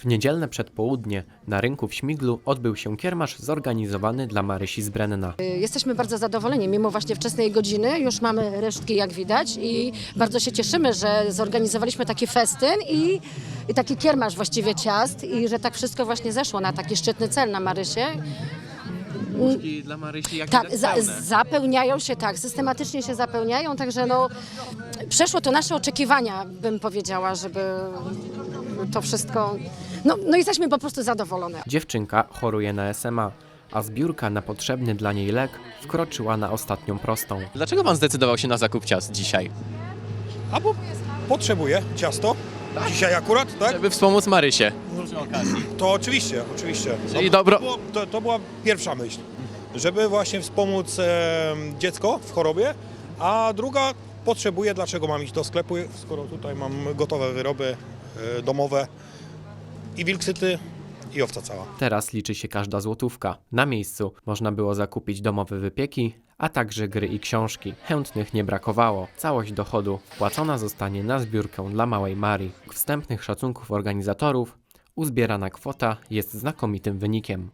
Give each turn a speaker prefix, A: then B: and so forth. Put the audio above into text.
A: W niedzielne przedpołudnie na rynku w Śmiglu odbył się kiermasz zorganizowany dla Marysi z Brenna.
B: Jesteśmy bardzo zadowoleni, mimo właśnie wczesnej godziny. Już mamy resztki, jak widać, i bardzo się cieszymy, że zorganizowaliśmy taki festyn i, i taki kiermasz właściwie ciast i że tak wszystko właśnie zeszło na taki szczytny cel na Marysie.
A: Puszki dla Marysi jak
B: Tak, za, zapełniają się, tak, systematycznie się zapełniają, także no, przeszło to nasze oczekiwania, bym powiedziała, żeby to wszystko... No, no jesteśmy po prostu zadowolone.
A: Dziewczynka choruje na SMA, a zbiórka na potrzebny dla niej lek wkroczyła na ostatnią prostą.
C: Dlaczego pan zdecydował się na zakup ciast dzisiaj?
D: Albo potrzebuję ciasto. Dzisiaj akurat, tak?
C: Żeby wspomóc Marysię.
D: To oczywiście, oczywiście.
C: Czyli
D: to,
C: dobro-
D: To, było- to, to była pierwsza myśl, żeby właśnie wspomóc e, dziecko w chorobie, a druga potrzebuję, dlaczego mam iść do sklepu, skoro tutaj mam gotowe wyroby e, domowe i wilksyty i owca cała.
A: Teraz liczy się każda złotówka. Na miejscu można było zakupić domowe wypieki, a także gry i książki. Chętnych nie brakowało. Całość dochodu wpłacona zostanie na zbiórkę dla małej Marii. Wstępnych szacunków organizatorów uzbierana kwota jest znakomitym wynikiem.